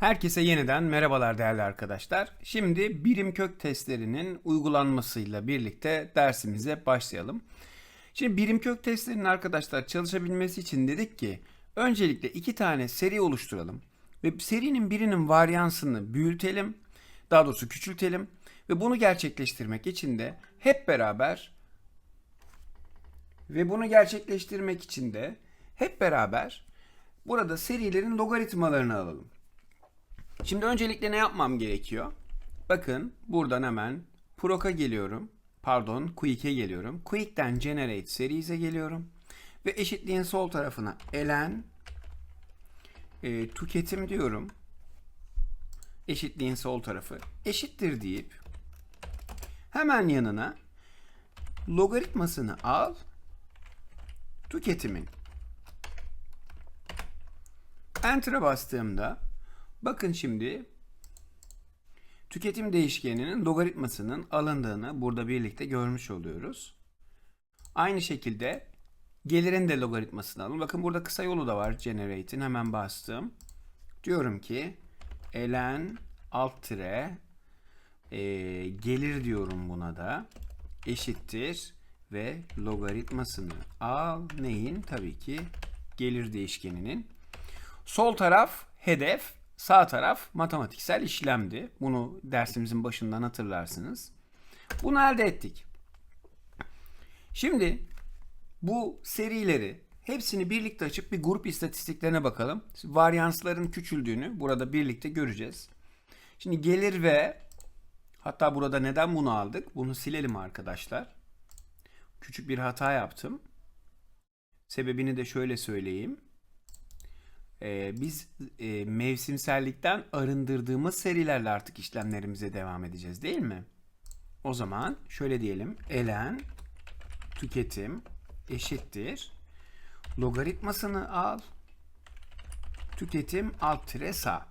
Herkese yeniden merhabalar değerli arkadaşlar. Şimdi birim kök testlerinin uygulanmasıyla birlikte dersimize başlayalım. Şimdi birim kök testlerinin arkadaşlar çalışabilmesi için dedik ki öncelikle iki tane seri oluşturalım ve serinin birinin varyansını büyütelim, daha doğrusu küçültelim ve bunu gerçekleştirmek için de hep beraber ve bunu gerçekleştirmek için de hep beraber burada serilerin logaritmalarını alalım. Şimdi öncelikle ne yapmam gerekiyor? Bakın buradan hemen Proc'a geliyorum. Pardon Quick'e geliyorum. Quick'ten Generate Series'e geliyorum. Ve eşitliğin sol tarafına elen e, tüketim diyorum. Eşitliğin sol tarafı eşittir deyip hemen yanına logaritmasını al tüketimin. Enter'a bastığımda bakın şimdi tüketim değişkeninin logaritmasının alındığını burada birlikte görmüş oluyoruz. Aynı şekilde gelirin de logaritmasını alın. Bakın burada kısa yolu da var generate'in hemen bastım. Diyorum ki elen alt tire e, gelir diyorum buna da eşittir ve logaritmasını al neyin tabii ki gelir değişkeninin Sol taraf hedef, sağ taraf matematiksel işlemdi. Bunu dersimizin başından hatırlarsınız. Bunu elde ettik. Şimdi bu serileri hepsini birlikte açıp bir grup istatistiklerine bakalım. Varyansların küçüldüğünü burada birlikte göreceğiz. Şimdi gelir ve hatta burada neden bunu aldık? Bunu silelim arkadaşlar. Küçük bir hata yaptım. Sebebini de şöyle söyleyeyim. Ee, biz e, mevsimsellikten arındırdığımız serilerle artık işlemlerimize devam edeceğiz değil mi? O zaman şöyle diyelim. Elen tüketim eşittir. Logaritmasını al. Tüketim alt tire sağ.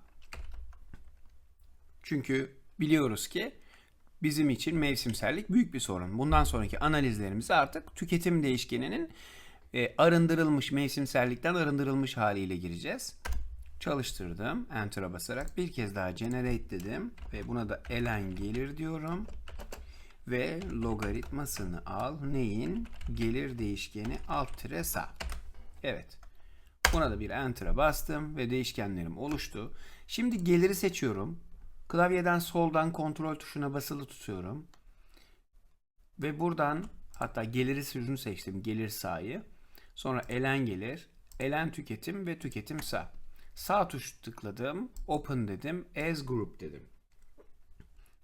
Çünkü biliyoruz ki bizim için mevsimsellik büyük bir sorun. Bundan sonraki analizlerimize artık tüketim değişkeninin e, arındırılmış mevsimsellikten arındırılmış haliyle gireceğiz. Çalıştırdım. Enter'a basarak bir kez daha generate dedim ve buna da elen gelir diyorum. Ve logaritmasını al. Neyin? Gelir değişkeni alt tire sağ. Evet. Buna da bir enter'a bastım ve değişkenlerim oluştu. Şimdi geliri seçiyorum. Klavyeden soldan kontrol tuşuna basılı tutuyorum. Ve buradan hatta geliri sürünü seçtim. Gelir sağı. Sonra elen gelir. Elen tüketim ve tüketim sağ. Sağ tuş tıkladım. Open dedim. As group dedim.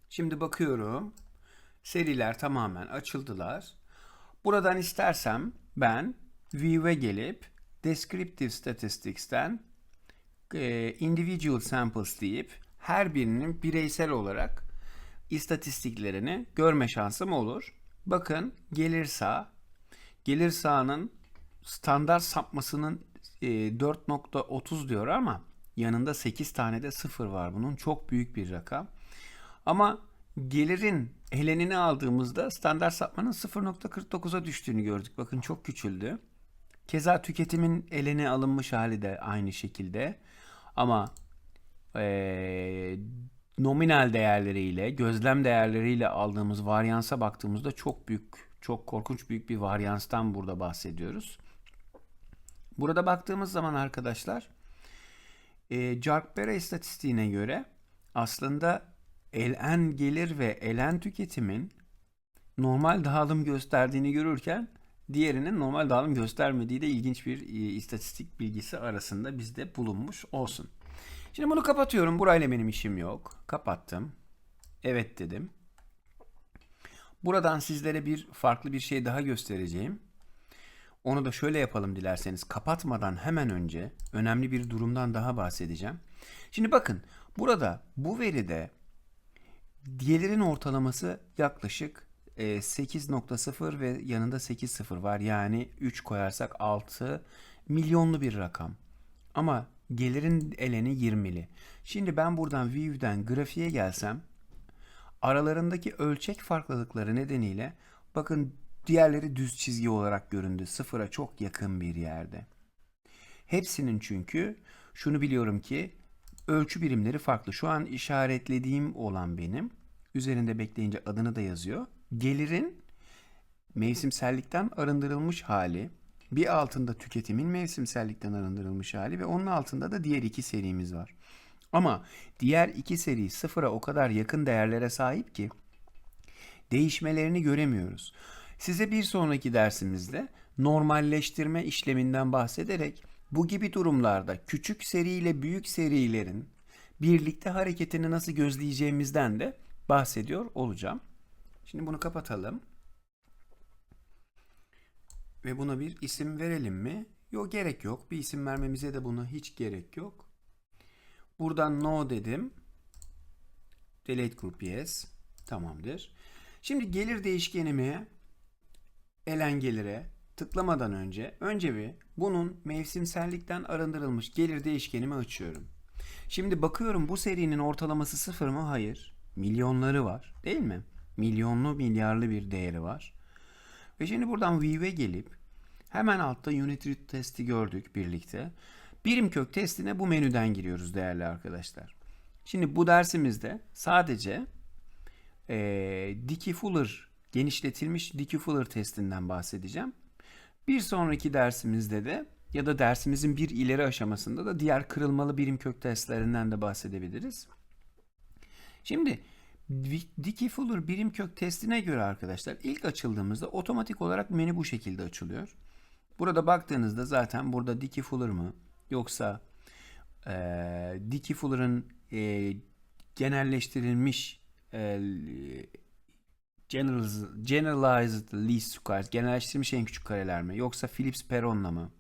Şimdi bakıyorum. Seriler tamamen açıldılar. Buradan istersem ben View'e gelip Descriptive Statistics'ten e, Individual Samples deyip her birinin bireysel olarak istatistiklerini görme şansım olur. Bakın gelir sağ. Gelir sağının standart sapmasının e, 4.30 diyor ama yanında 8 tane de sıfır var bunun. Çok büyük bir rakam. Ama gelirin helenini aldığımızda standart sapmanın 0.49'a düştüğünü gördük. Bakın çok küçüldü. Keza tüketimin elene alınmış hali de aynı şekilde. Ama e, nominal değerleriyle, gözlem değerleriyle aldığımız varyansa baktığımızda çok büyük, çok korkunç büyük bir varyanstan burada bahsediyoruz. Burada baktığımız zaman arkadaşlar e, Jarkbera istatistiğine göre aslında elen gelir ve elen tüketimin normal dağılım gösterdiğini görürken diğerinin normal dağılım göstermediği de ilginç bir e, istatistik bilgisi arasında bizde bulunmuş olsun. Şimdi bunu kapatıyorum. Burayla benim işim yok. Kapattım. Evet dedim. Buradan sizlere bir farklı bir şey daha göstereceğim. Onu da şöyle yapalım dilerseniz. Kapatmadan hemen önce önemli bir durumdan daha bahsedeceğim. Şimdi bakın burada bu veride gelirin ortalaması yaklaşık 8.0 ve yanında 8.0 var. Yani 3 koyarsak 6 milyonlu bir rakam. Ama gelirin eleni 20'li. Şimdi ben buradan view'den grafiğe gelsem aralarındaki ölçek farklılıkları nedeniyle bakın diğerleri düz çizgi olarak göründü. Sıfıra çok yakın bir yerde. Hepsinin çünkü şunu biliyorum ki ölçü birimleri farklı. Şu an işaretlediğim olan benim. Üzerinde bekleyince adını da yazıyor. Gelirin mevsimsellikten arındırılmış hali, bir altında tüketimin mevsimsellikten arındırılmış hali ve onun altında da diğer iki serimiz var. Ama diğer iki seri sıfıra o kadar yakın değerlere sahip ki değişmelerini göremiyoruz. Size bir sonraki dersimizde normalleştirme işleminden bahsederek bu gibi durumlarda küçük seri ile büyük serilerin birlikte hareketini nasıl gözleyeceğimizden de bahsediyor olacağım. Şimdi bunu kapatalım. Ve buna bir isim verelim mi? Yok gerek yok. Bir isim vermemize de buna hiç gerek yok. Buradan no dedim. Delete group yes. Tamamdır. Şimdi gelir değişkenime elen gelire tıklamadan önce önce bir bunun mevsimsellikten arındırılmış gelir değişkenimi açıyorum. Şimdi bakıyorum bu serinin ortalaması sıfır mı? Hayır. Milyonları var değil mi? Milyonlu milyarlı bir değeri var. Ve şimdi buradan view'e gelip hemen altta unit testi gördük birlikte. Birim kök testine bu menüden giriyoruz değerli arkadaşlar. Şimdi bu dersimizde sadece e, Dickey Fuller genişletilmiş Dickey Fuller testinden bahsedeceğim. Bir sonraki dersimizde de ya da dersimizin bir ileri aşamasında da diğer kırılmalı birim kök testlerinden de bahsedebiliriz. Şimdi Dickey Fuller birim kök testine göre arkadaşlar ilk açıldığımızda otomatik olarak menü bu şekilde açılıyor. Burada baktığınızda zaten burada Dickey Fuller mı yoksa e, Dickey Fuller'ın e, genelleştirilmiş e, generalized, least squares genelleştirilmiş en küçük kareler mi yoksa Phillips Peron'la mı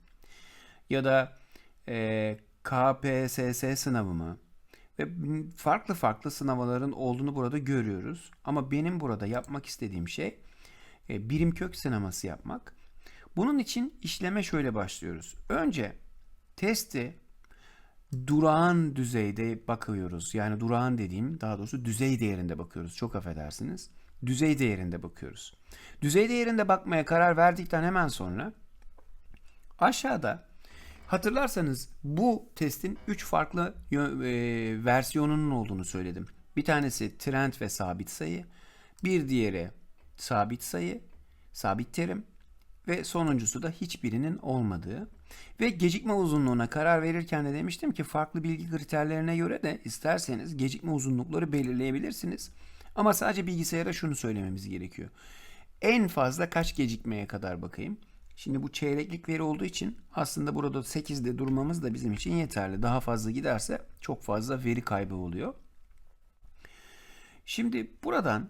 ya da e, KPSS sınavı mı ve farklı farklı sınavların olduğunu burada görüyoruz. Ama benim burada yapmak istediğim şey e, birim kök sınaması yapmak. Bunun için işleme şöyle başlıyoruz. Önce testi durağan düzeyde bakıyoruz. Yani durağan dediğim daha doğrusu düzey değerinde bakıyoruz. Çok affedersiniz. Düzey değerinde bakıyoruz. Düzey değerinde bakmaya karar verdikten hemen sonra aşağıda hatırlarsanız bu testin 3 farklı e, versiyonunun olduğunu söyledim. Bir tanesi trend ve sabit sayı, bir diğeri sabit sayı, sabit terim ve sonuncusu da hiçbirinin olmadığı. Ve gecikme uzunluğuna karar verirken de demiştim ki farklı bilgi kriterlerine göre de isterseniz gecikme uzunlukları belirleyebilirsiniz. Ama sadece bilgisayara şunu söylememiz gerekiyor. En fazla kaç gecikmeye kadar bakayım? Şimdi bu çeyreklik veri olduğu için aslında burada 8'de durmamız da bizim için yeterli. Daha fazla giderse çok fazla veri kaybı oluyor. Şimdi buradan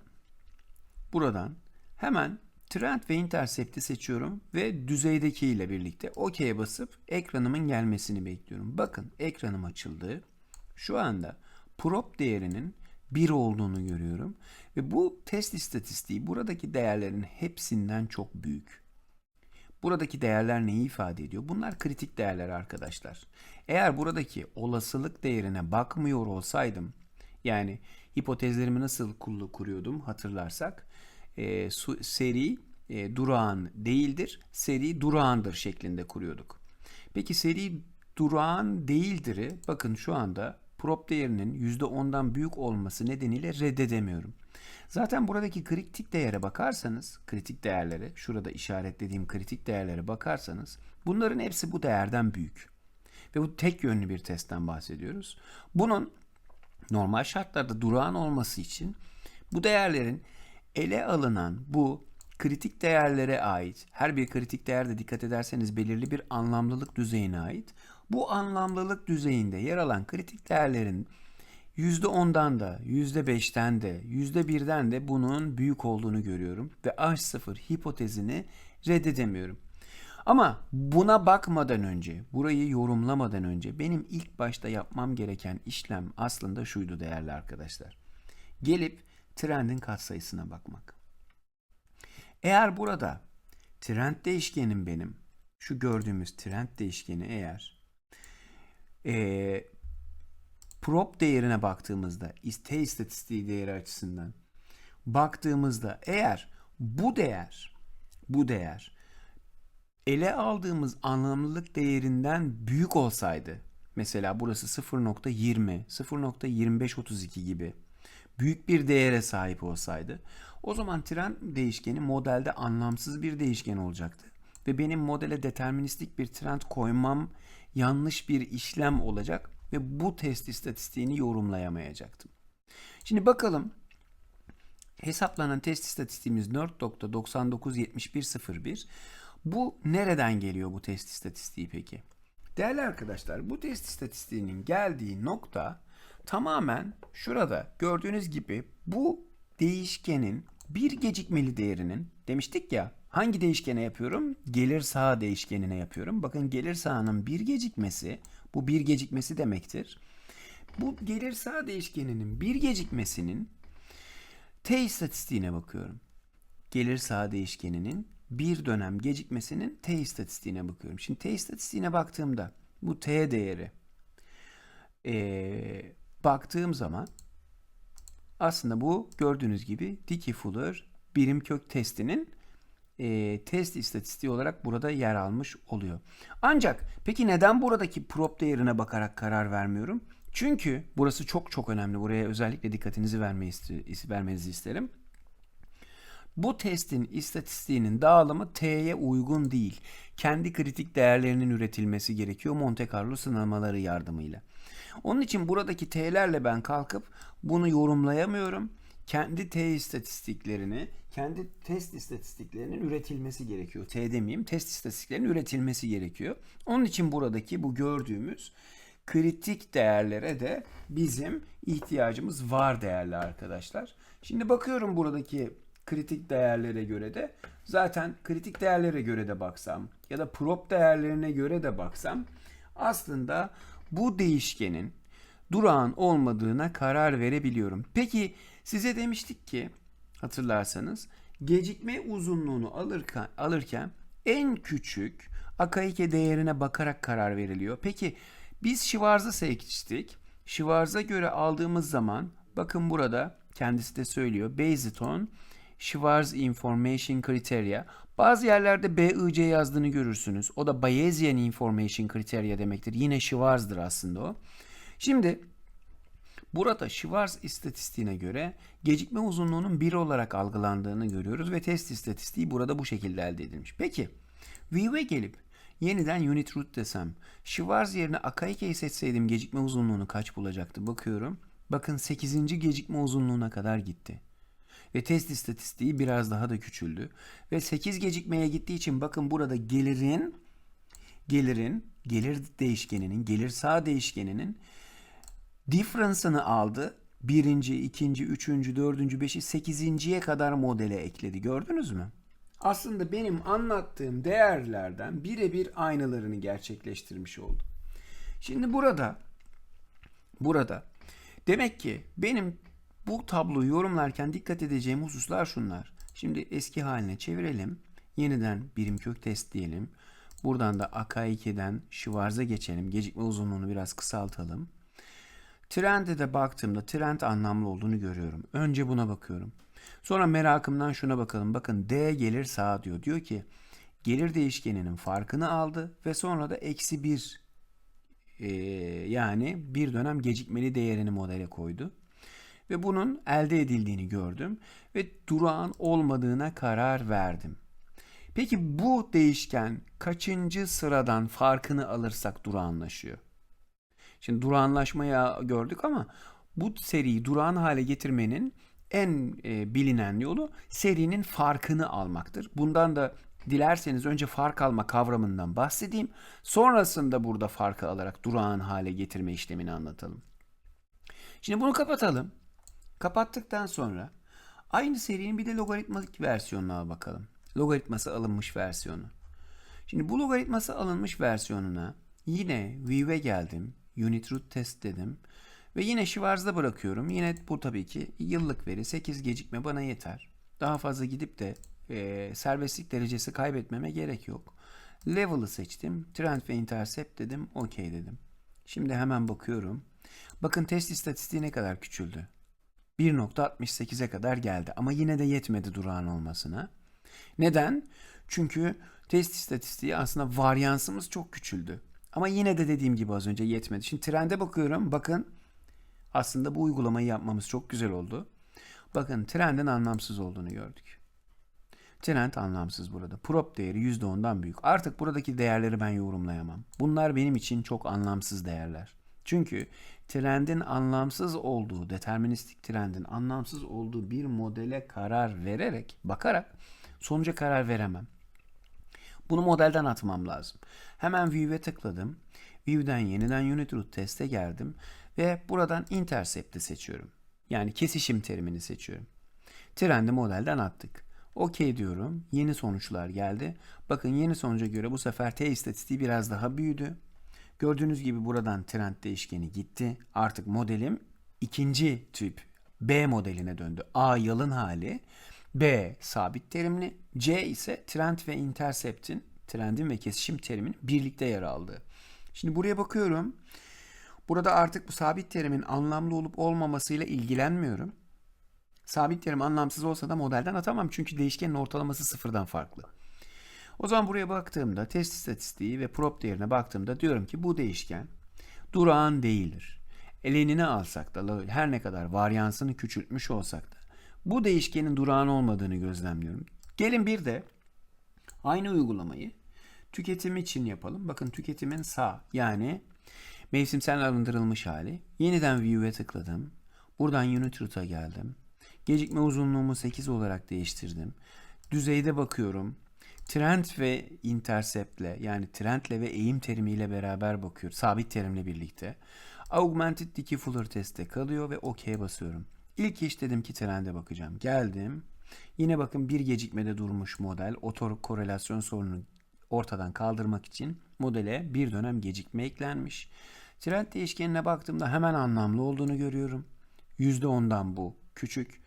buradan hemen trend ve intercept'i seçiyorum ve düzeydeki ile birlikte OK'ye basıp ekranımın gelmesini bekliyorum. Bakın ekranım açıldı. Şu anda prop değerinin 1 olduğunu görüyorum. Ve bu test istatistiği buradaki değerlerin hepsinden çok büyük. Buradaki değerler neyi ifade ediyor? Bunlar kritik değerler arkadaşlar. Eğer buradaki olasılık değerine bakmıyor olsaydım, yani hipotezlerimi nasıl kuruyordum hatırlarsak, e, su, seri e, durağan değildir, seri durağandır şeklinde kuruyorduk. Peki seri durağan değildir'i bakın şu anda prop değerinin %10'dan büyük olması nedeniyle reddedemiyorum. Zaten buradaki kritik değere bakarsanız, kritik değerlere, şurada işaretlediğim kritik değerlere bakarsanız bunların hepsi bu değerden büyük. Ve bu tek yönlü bir testten bahsediyoruz. Bunun normal şartlarda durağan olması için bu değerlerin ele alınan bu kritik değerlere ait, her bir kritik değerde dikkat ederseniz belirli bir anlamlılık düzeyine ait. Bu anlamlılık düzeyinde yer alan kritik değerlerin %10'dan da, %5'ten de, %1'den de bunun büyük olduğunu görüyorum ve H0 hipotezini reddedemiyorum. Ama buna bakmadan önce, burayı yorumlamadan önce benim ilk başta yapmam gereken işlem aslında şuydu değerli arkadaşlar. Gelip trendin katsayısına bakmak. Eğer burada trend değişkenim benim, şu gördüğümüz trend değişkeni eğer e, prop değerine baktığımızda, T istatistiği değeri açısından baktığımızda eğer bu değer, bu değer ele aldığımız anlamlılık değerinden büyük olsaydı mesela burası 0.20, 0.2532 gibi büyük bir değere sahip olsaydı o zaman trend değişkeni modelde anlamsız bir değişken olacaktı. Ve benim modele deterministik bir trend koymam yanlış bir işlem olacak ve bu test istatistiğini yorumlayamayacaktım. Şimdi bakalım hesaplanan test istatistiğimiz 4.997101. Bu nereden geliyor bu test istatistiği peki? Değerli arkadaşlar bu test istatistiğinin geldiği nokta tamamen şurada gördüğünüz gibi bu değişkenin bir gecikmeli değerinin demiştik ya hangi değişkene yapıyorum? Gelir saha değişkenine yapıyorum. Bakın gelir sahanın bir gecikmesi bu bir gecikmesi demektir. Bu gelir saha değişkeninin bir gecikmesinin T istatistiğine bakıyorum. Gelir saha değişkeninin bir dönem gecikmesinin T istatistiğine bakıyorum. Şimdi T istatistiğine baktığımda bu T değeri ee, baktığım zaman aslında bu gördüğünüz gibi Dickey Fuller birim kök testinin e, test istatistiği olarak burada yer almış oluyor. Ancak peki neden buradaki prop değerine bakarak karar vermiyorum? Çünkü burası çok çok önemli. Buraya özellikle dikkatinizi vermenizi isterim. Bu testin istatistiğinin dağılımı T'ye uygun değil. Kendi kritik değerlerinin üretilmesi gerekiyor Monte Carlo sınamaları yardımıyla. Onun için buradaki T'lerle ben kalkıp bunu yorumlayamıyorum. Kendi T istatistiklerini, kendi test istatistiklerinin üretilmesi gerekiyor. T demeyeyim, test istatistiklerinin üretilmesi gerekiyor. Onun için buradaki bu gördüğümüz kritik değerlere de bizim ihtiyacımız var değerli arkadaşlar. Şimdi bakıyorum buradaki kritik değerlere göre de zaten kritik değerlere göre de baksam ya da prop değerlerine göre de baksam aslında bu değişkenin durağan olmadığına karar verebiliyorum. Peki size demiştik ki hatırlarsanız gecikme uzunluğunu alırken, alırken en küçük Akaike değerine bakarak karar veriliyor. Peki biz Schwarz'ı seçtik. Schwarz'a göre aldığımız zaman bakın burada kendisi de söylüyor. Based on Schwarz Information Criteria. Bazı yerlerde BIC yazdığını görürsünüz. O da Bayesian Information Criteria demektir. Yine Schwarz'dır aslında o. Şimdi burada Schwarz istatistiğine göre gecikme uzunluğunun 1 olarak algılandığını görüyoruz ve test istatistiği burada bu şekilde elde edilmiş. Peki View'e gelip yeniden unit root desem Schwarz yerine Akaike'yi seçseydim gecikme uzunluğunu kaç bulacaktı bakıyorum. Bakın 8. gecikme uzunluğuna kadar gitti ve test istatistiği biraz daha da küçüldü. Ve 8 gecikmeye gittiği için bakın burada gelirin gelirin gelir değişkeninin gelir sağ değişkeninin difference'ını aldı. Birinci, ikinci, üçüncü, dördüncü, beşi, sekizinciye kadar modele ekledi. Gördünüz mü? Aslında benim anlattığım değerlerden birebir aynılarını gerçekleştirmiş oldu. Şimdi burada burada demek ki benim bu tabloyu yorumlarken dikkat edeceğim hususlar şunlar. Şimdi eski haline çevirelim. Yeniden birim kök test diyelim. Buradan da AK2'den Schwarz'a geçelim. Gecikme uzunluğunu biraz kısaltalım. Trend'e de baktığımda trend anlamlı olduğunu görüyorum. Önce buna bakıyorum. Sonra merakımdan şuna bakalım. Bakın D gelir sağa diyor. Diyor ki gelir değişkeninin farkını aldı ve sonra da eksi bir e, yani bir dönem gecikmeli değerini modele koydu ve bunun elde edildiğini gördüm ve durağan olmadığına karar verdim. Peki bu değişken kaçıncı sıradan farkını alırsak durağanlaşıyor? Şimdi durağanlaşmaya gördük ama bu seriyi durağan hale getirmenin en e, bilinen yolu serinin farkını almaktır. Bundan da dilerseniz önce fark alma kavramından bahsedeyim. Sonrasında burada farkı alarak durağan hale getirme işlemini anlatalım. Şimdi bunu kapatalım. Kapattıktan sonra aynı serinin bir de logaritmatik versiyonuna bakalım. Logaritması alınmış versiyonu. Şimdi bu logaritması alınmış versiyonuna yine view'e geldim. Unit root test dedim. Ve yine Schwarz'da bırakıyorum. Yine bu tabii ki yıllık veri 8 gecikme bana yeter. Daha fazla gidip de e, serbestlik derecesi kaybetmeme gerek yok. Level'ı seçtim. Trend ve intercept dedim. OK dedim. Şimdi hemen bakıyorum. Bakın test istatistiği ne kadar küçüldü. 1.68'e kadar geldi ama yine de yetmedi durağan olmasına. Neden? Çünkü test istatistiği aslında varyansımız çok küçüldü. Ama yine de dediğim gibi az önce yetmedi. Şimdi trende bakıyorum. Bakın aslında bu uygulamayı yapmamız çok güzel oldu. Bakın trendin anlamsız olduğunu gördük. Trend anlamsız burada. Prop değeri %10'dan büyük. Artık buradaki değerleri ben yorumlayamam. Bunlar benim için çok anlamsız değerler. Çünkü trendin anlamsız olduğu, deterministik trendin anlamsız olduğu bir modele karar vererek, bakarak sonuca karar veremem. Bunu modelden atmam lazım. Hemen View'e tıkladım. View'den yeniden Unit Root teste geldim ve buradan Intercept'i seçiyorum. Yani kesişim terimini seçiyorum. Trendi modelden attık. OK diyorum. Yeni sonuçlar geldi. Bakın yeni sonuca göre bu sefer T istatistiği biraz daha büyüdü. Gördüğünüz gibi buradan trend değişkeni gitti. Artık modelim ikinci tip B modeline döndü. A yalın hali, B sabit terimli, C ise trend ve intercept'in, trendin ve kesişim teriminin birlikte yer aldığı. Şimdi buraya bakıyorum. Burada artık bu sabit terimin anlamlı olup olmamasıyla ilgilenmiyorum. Sabit terim anlamsız olsa da modelden atamam çünkü değişkenin ortalaması sıfırdan farklı. O zaman buraya baktığımda test istatistiği ve prop değerine baktığımda diyorum ki bu değişken durağan değildir. Elenini alsak da her ne kadar varyansını küçültmüş olsak da bu değişkenin durağan olmadığını gözlemliyorum. Gelin bir de aynı uygulamayı tüketim için yapalım. Bakın tüketimin sağ yani mevsimsel arındırılmış hali. Yeniden view'e tıkladım. Buradan unit root'a geldim. Gecikme uzunluğumu 8 olarak değiştirdim. Düzeyde bakıyorum. Trend ve interceptle yani trendle ve eğim terimiyle beraber bakıyorum. Sabit terimle birlikte. Augmented Dickey Fuller testte kalıyor ve OK'ye basıyorum. İlk iş dedim ki trende bakacağım. Geldim. Yine bakın bir gecikmede durmuş model otor korelasyon sorununu ortadan kaldırmak için modele bir dönem gecikme eklenmiş. Trend değişkenine baktığımda hemen anlamlı olduğunu görüyorum. %10'dan bu küçük.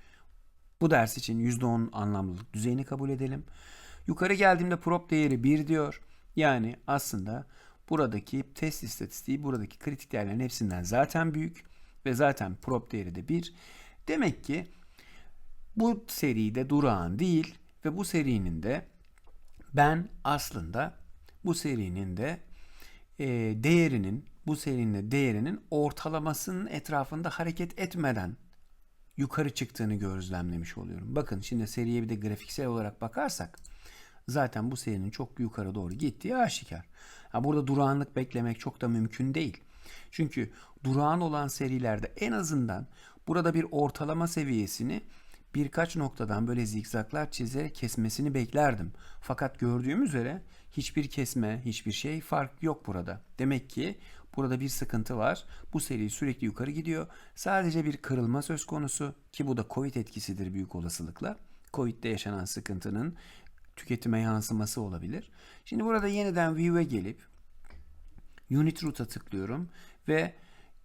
Bu ders için %10 anlamlılık düzeyini kabul edelim. Yukarı geldiğimde prop değeri 1 diyor. Yani aslında buradaki test istatistiği buradaki kritik değerlerin hepsinden zaten büyük ve zaten prop değeri de 1. Demek ki bu seride durağan değil ve bu serinin de ben aslında bu serinin de e, değerinin bu serinin de değerinin ortalamasının etrafında hareket etmeden yukarı çıktığını gözlemlemiş oluyorum. Bakın şimdi seriye bir de grafiksel olarak bakarsak zaten bu serinin çok yukarı doğru gittiği aşikar. Ha, burada durağanlık beklemek çok da mümkün değil. Çünkü durağan olan serilerde en azından burada bir ortalama seviyesini birkaç noktadan böyle zikzaklar çizerek kesmesini beklerdim. Fakat gördüğüm üzere hiçbir kesme, hiçbir şey fark yok burada. Demek ki burada bir sıkıntı var. Bu seri sürekli yukarı gidiyor. Sadece bir kırılma söz konusu ki bu da Covid etkisidir büyük olasılıkla. Covid'de yaşanan sıkıntının tüketime yansıması olabilir. Şimdi burada yeniden View'e gelip Unit Root'a tıklıyorum ve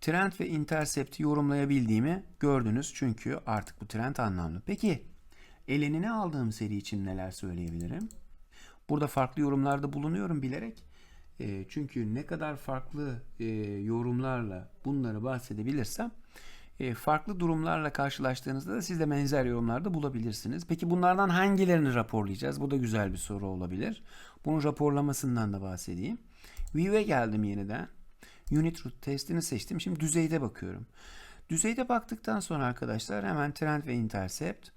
trend ve intercept'i yorumlayabildiğimi gördünüz. Çünkü artık bu trend anlamlı. Peki elenini aldığım seri için neler söyleyebilirim? Burada farklı yorumlarda bulunuyorum bilerek. E, çünkü ne kadar farklı e, yorumlarla bunları bahsedebilirsem e, farklı durumlarla karşılaştığınızda da siz de benzer yorumlarda bulabilirsiniz. Peki bunlardan hangilerini raporlayacağız? Bu da güzel bir soru olabilir. Bunun raporlamasından da bahsedeyim. View'e geldim yeniden. Unit root testini seçtim. Şimdi düzeyde bakıyorum. Düzeyde baktıktan sonra arkadaşlar hemen trend ve intercept.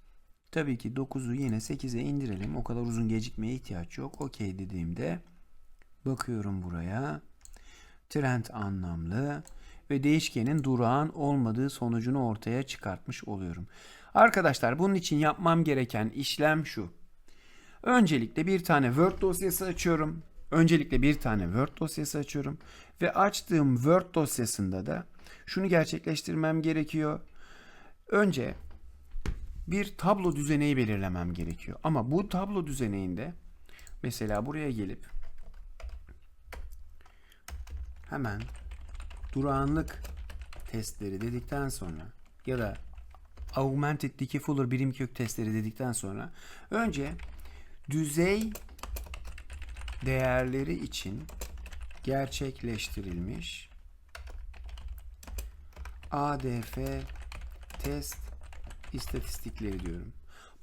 Tabii ki 9'u yine 8'e indirelim. O kadar uzun gecikmeye ihtiyaç yok. Okey dediğimde bakıyorum buraya. Trend anlamlı ve değişkenin durağan olmadığı sonucunu ortaya çıkartmış oluyorum. Arkadaşlar bunun için yapmam gereken işlem şu. Öncelikle bir tane Word dosyası açıyorum. Öncelikle bir tane Word dosyası açıyorum ve açtığım Word dosyasında da şunu gerçekleştirmem gerekiyor. Önce bir tablo düzeneği belirlemem gerekiyor. Ama bu tablo düzeneğinde mesela buraya gelip hemen durağanlık testleri dedikten sonra ya da augmented decay fuller birim kök testleri dedikten sonra önce düzey değerleri için gerçekleştirilmiş ADF test istatistikleri diyorum.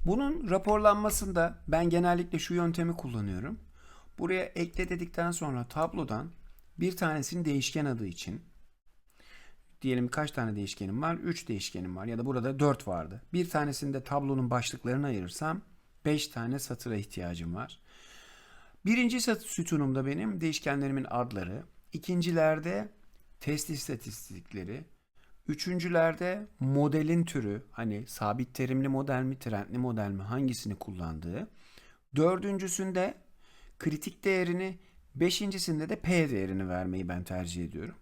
Bunun raporlanmasında ben genellikle şu yöntemi kullanıyorum. Buraya ekle dedikten sonra tablodan Bir tanesini değişken adı için. Diyelim kaç tane değişkenim var? 3 değişkenim var ya da burada 4 vardı. Bir tanesinde tablonun başlıklarını ayırırsam 5 tane satıra ihtiyacım var. Birinci sütunumda benim değişkenlerimin adları. ikincilerde test istatistikleri. Üçüncülerde modelin türü hani sabit terimli model mi trendli model mi hangisini kullandığı. Dördüncüsünde kritik değerini, beşincisinde de P değerini vermeyi ben tercih ediyorum.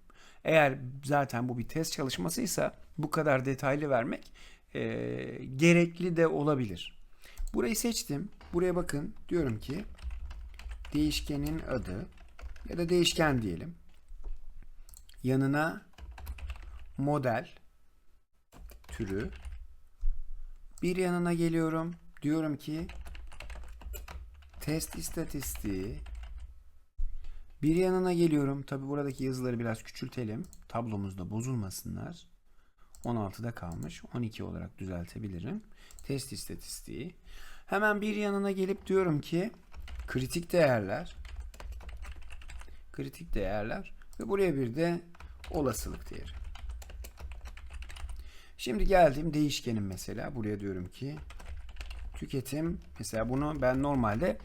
Eğer zaten bu bir test çalışmasıysa bu kadar detaylı vermek eee, gerekli de olabilir. Burayı seçtim. Buraya bakın diyorum ki değişkenin adı ya da değişken diyelim. Yanına model türü bir yanına geliyorum. Diyorum ki test istatistiği bir yanına geliyorum. Tabi buradaki yazıları biraz küçültelim. Tablomuzda bozulmasınlar. 16'da kalmış. 12 olarak düzeltebilirim. Test istatistiği. Hemen bir yanına gelip diyorum ki kritik değerler kritik değerler ve buraya bir de olasılık değeri. Şimdi geldim değişkenim mesela. Buraya diyorum ki tüketim mesela bunu ben normalde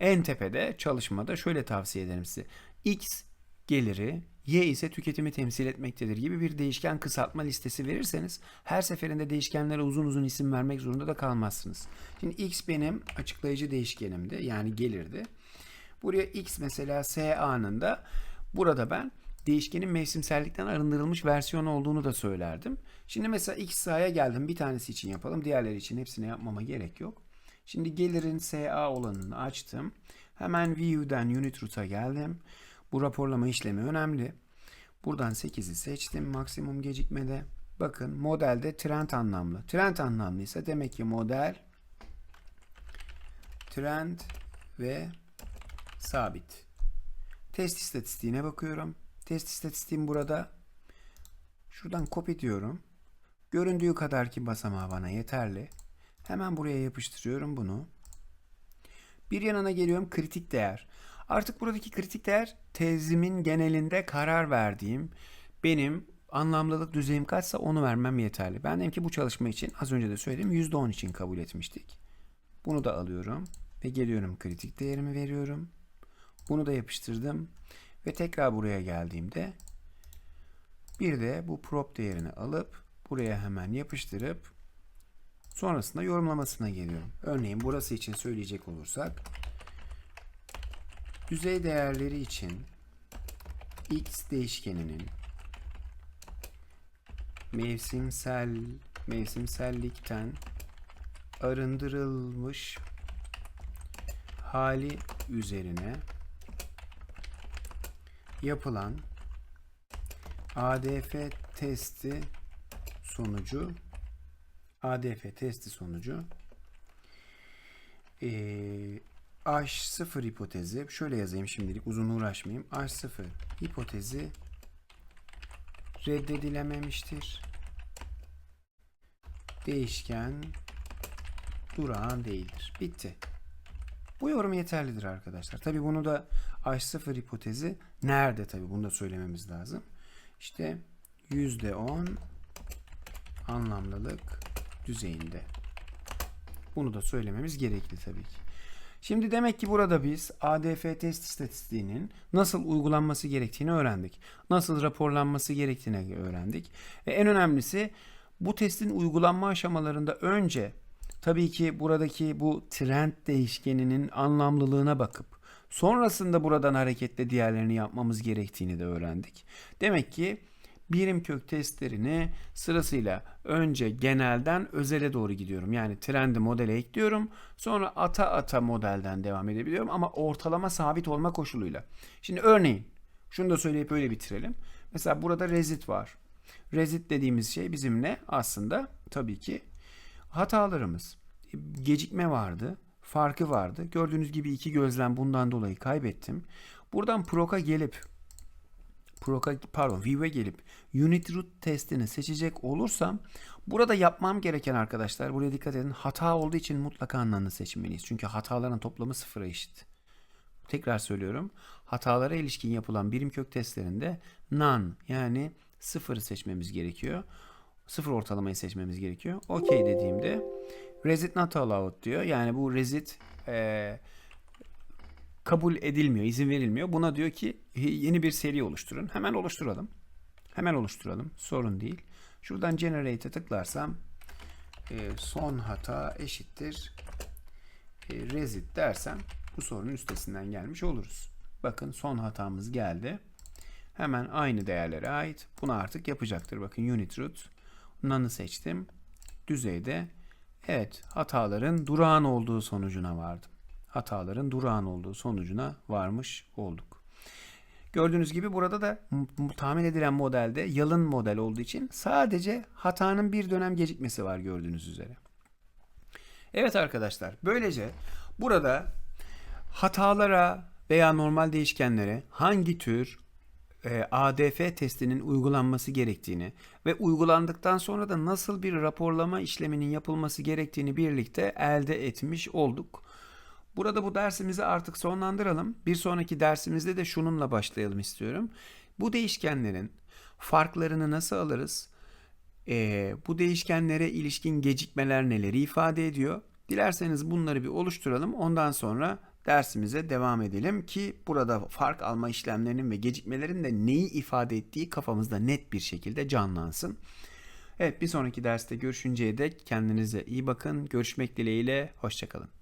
en tepede çalışmada şöyle tavsiye ederim size. X geliri Y ise tüketimi temsil etmektedir gibi bir değişken kısaltma listesi verirseniz her seferinde değişkenlere uzun uzun isim vermek zorunda da kalmazsınız. Şimdi X benim açıklayıcı değişkenimdi yani gelirdi. Buraya X mesela SA'nın da burada ben değişkenin mevsimsellikten arındırılmış versiyonu olduğunu da söylerdim. Şimdi mesela X sahaya geldim. Bir tanesi için yapalım. Diğerleri için hepsine yapmama gerek yok. Şimdi gelirin SA olanını açtım. Hemen View'den Unit Root'a geldim. Bu raporlama işlemi önemli. Buradan 8'i seçtim maksimum gecikmede. Bakın modelde trend anlamlı. Trend anlamlıysa demek ki model trend ve sabit. Test istatistiğine bakıyorum. Test istatistiğim burada. Şuradan copy diyorum. Göründüğü kadar ki basamağı bana yeterli. Hemen buraya yapıştırıyorum bunu. Bir yanına geliyorum kritik değer. Artık buradaki kritik değer tezimin genelinde karar verdiğim benim anlamlılık düzeyim kaçsa onu vermem yeterli. Ben dedim ki bu çalışma için az önce de söyledim %10 için kabul etmiştik. Bunu da alıyorum ve geliyorum kritik değerimi veriyorum. Bunu da yapıştırdım ve tekrar buraya geldiğimde bir de bu prop değerini alıp buraya hemen yapıştırıp sonrasında yorumlamasına geliyorum. Örneğin burası için söyleyecek olursak düzey değerleri için x değişkeninin mevsimsel mevsimsellikten arındırılmış hali üzerine yapılan ADF testi sonucu ADF testi sonucu H0 hipotezi şöyle yazayım şimdilik uzun uğraşmayayım. H0 hipotezi reddedilememiştir. Değişken durağan değildir. Bitti. Bu yorum yeterlidir arkadaşlar. Tabi bunu da H0 hipotezi nerede tabi bunu da söylememiz lazım. İşte %10 anlamlılık düzeyinde. Bunu da söylememiz gerekli tabii ki. Şimdi demek ki burada biz ADF test istatistiğinin nasıl uygulanması gerektiğini öğrendik. Nasıl raporlanması gerektiğini öğrendik. Ve en önemlisi bu testin uygulanma aşamalarında önce tabii ki buradaki bu trend değişkeninin anlamlılığına bakıp sonrasında buradan hareketle diğerlerini yapmamız gerektiğini de öğrendik. Demek ki birim kök testlerini sırasıyla önce genelden özele doğru gidiyorum. Yani trendi modele ekliyorum. Sonra ata ata modelden devam edebiliyorum ama ortalama sabit olma koşuluyla. Şimdi örneğin şunu da söyleyip öyle bitirelim. Mesela burada rezit var. Rezit dediğimiz şey bizim ne? Aslında tabii ki hatalarımız. Gecikme vardı. Farkı vardı. Gördüğünüz gibi iki gözlem bundan dolayı kaybettim. Buradan proka gelip Proca, pardon View'e gelip Unit Root testini seçecek olursam burada yapmam gereken arkadaşlar buraya dikkat edin hata olduğu için mutlaka anlamını seçmeliyiz. Çünkü hataların toplamı sıfıra eşit. Tekrar söylüyorum. Hatalara ilişkin yapılan birim kök testlerinde none yani sıfırı seçmemiz gerekiyor. Sıfır ortalamayı seçmemiz gerekiyor. OK dediğimde resit not allowed diyor. Yani bu resit eee, kabul edilmiyor, izin verilmiyor. Buna diyor ki yeni bir seri oluşturun. Hemen oluşturalım. Hemen oluşturalım. Sorun değil. Şuradan generate'e tıklarsam e, son hata eşittir e, resit dersem bu sorunun üstesinden gelmiş oluruz. Bakın son hatamız geldi. Hemen aynı değerlere ait. Bunu artık yapacaktır. Bakın unit root. None'ı seçtim. Düzeyde evet hataların durağan olduğu sonucuna vardım. Hataların durağan olduğu sonucuna varmış olduk. Gördüğünüz gibi burada da tahmin edilen modelde yalın model olduğu için sadece hatanın bir dönem gecikmesi var gördüğünüz üzere. Evet arkadaşlar, böylece burada hatalara veya normal değişkenlere hangi tür e, ADF testinin uygulanması gerektiğini ve uygulandıktan sonra da nasıl bir raporlama işleminin yapılması gerektiğini birlikte elde etmiş olduk. Burada bu dersimizi artık sonlandıralım. Bir sonraki dersimizde de şununla başlayalım istiyorum. Bu değişkenlerin farklarını nasıl alırız? Ee, bu değişkenlere ilişkin gecikmeler neleri ifade ediyor? Dilerseniz bunları bir oluşturalım. Ondan sonra dersimize devam edelim ki burada fark alma işlemlerinin ve gecikmelerin de neyi ifade ettiği kafamızda net bir şekilde canlansın. Evet bir sonraki derste görüşünceye dek kendinize iyi bakın. Görüşmek dileğiyle. Hoşçakalın.